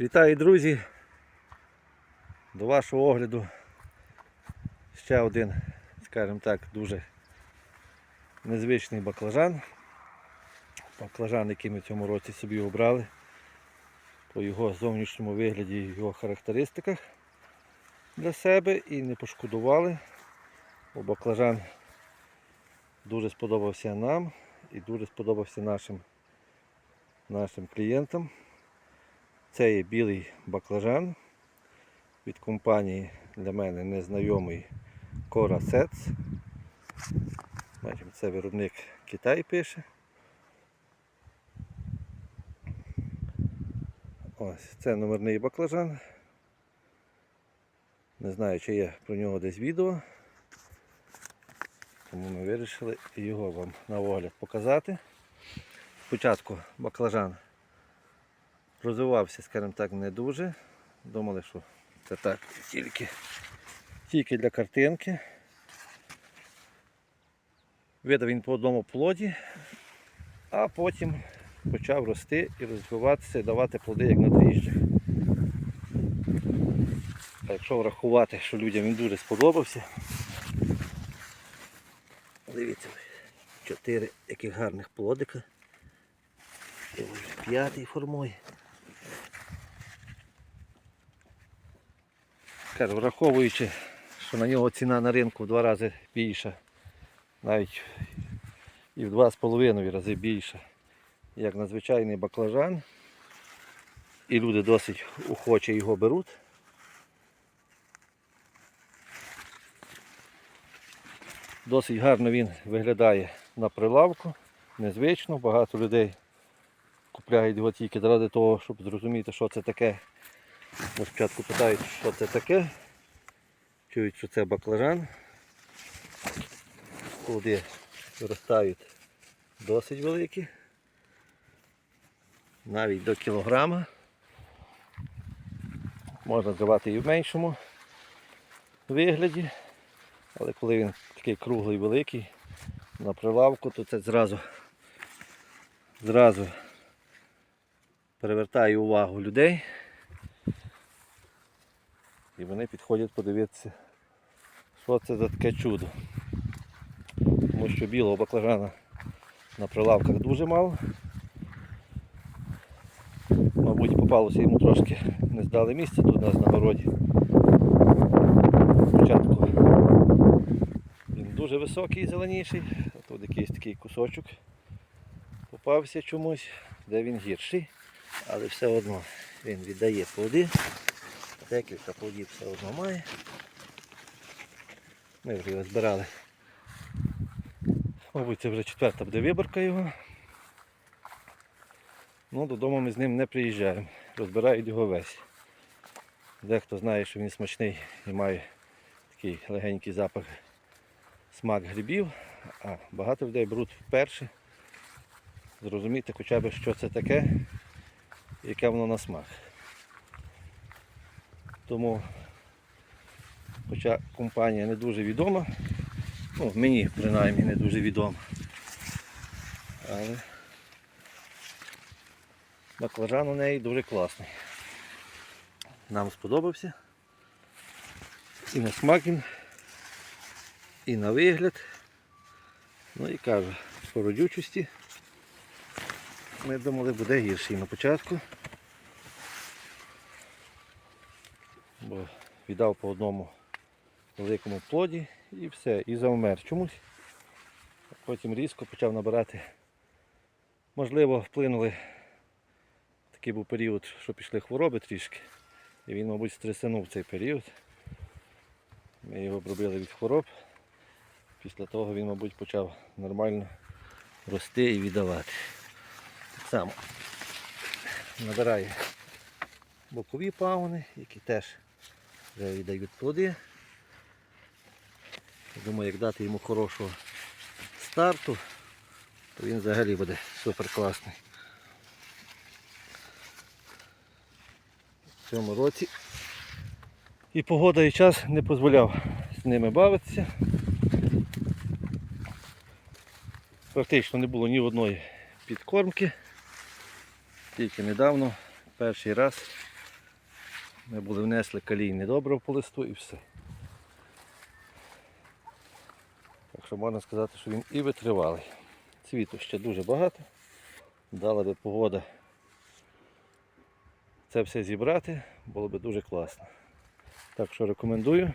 Вітаю, друзі! До вашого огляду ще один, скажімо так, дуже незвичний баклажан. Баклажан, який ми в цьому році собі обрали по його зовнішньому вигляді і його характеристиках для себе і не пошкодували, бо баклажан дуже сподобався нам і дуже сподобався нашим, нашим клієнтам. Це є білий баклажан від компанії для мене незнайомий Cora Sets. Бачимо, це виробник Китай пише. Ось, це номерний баклажан. Не знаю, чи є про нього десь відео. Тому ми вирішили його вам на огляд показати. Спочатку баклажан розвивався, скажімо так, не дуже. Думали, що це так тільки, тільки для картинки. Видав він по одному плоді, а потім почав рости і розвиватися давати плоди як на дріжджах. А якщо врахувати, що людям він дуже сподобався, дивіться, чотири яких гарних плодика. І вже п'ятий формує. Кажу, враховуючи, що на нього ціна на ринку в два рази більша, навіть і в два з половиною рази більша, як на звичайний баклажан. І люди досить охоче його беруть. Досить гарно він виглядає на прилавку, незвично, багато людей купляють його тільки заради того, щоб зрозуміти, що це таке. Бо спочатку питають, що це таке. Чують, що це баклажан. Плоди виростають досить великі. Навіть до кілограма. Можна зривати і в меншому вигляді. Але коли він такий круглий великий на прилавку, то це зразу, зразу привертає увагу людей. І вони підходять подивитися, що це за таке чудо. Тому що білого баклажана на прилавках дуже мало. Мабуть, попалося йому трошки не здали місце тут у нас на городі. Спочатку він дуже високий зеленіший, а тут якийсь такий кусочок попався чомусь, де він гірший, але все одно він віддає плоди. Декілька плодів все одно має. Ми вже його збирали. Мабуть, це вже четверта буде виборка його. Ну, додому ми з ним не приїжджаємо. Розбирають його весь. Дехто знає, що він смачний і має такий легенький запах смак грибів, а багато людей беруть вперше зрозуміти хоча б, що це таке, яке воно на смак. Тому, хоча компанія не дуже відома, ну, мені принаймні не дуже відома, але баклажан у неї дуже класний. Нам сподобався. І на смак він, і на вигляд. Ну і кажу, по родючості ми думали буде гірший на початку. бо віддав по одному великому плоді і все, і завмер чомусь. Потім різко почав набирати. Можливо, вплинули, такий був період, що пішли хвороби трішки. І він, мабуть, стресанув цей період. Ми його обробили від хвороб. Після того він, мабуть, почав нормально рости і віддавати. Так само набирає бокові пагони, які теж вже віддають плоди. Думаю, як дати йому хорошого старту, то він взагалі буде супер класний. В цьому році і погода і час не дозволяв з ними бавитися. Практично не було ні одної підкормки. Тільки недавно, перший раз Ми були внесли калійне добриво по листу і все. Так що можна сказати, що він і витривалий. Цвіту ще дуже багато. Дала би погода це все зібрати, було би дуже класно. Так що рекомендую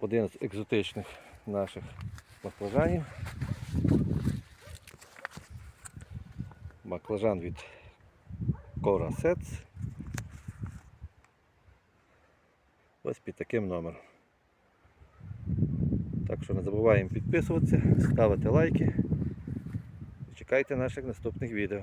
один з екзотичних наших баклажанів. Баклажан від Cora Sets. Ось під таким номером. Так що не забуваємо підписуватися, ставити лайки. І чекайте наших наступних відео.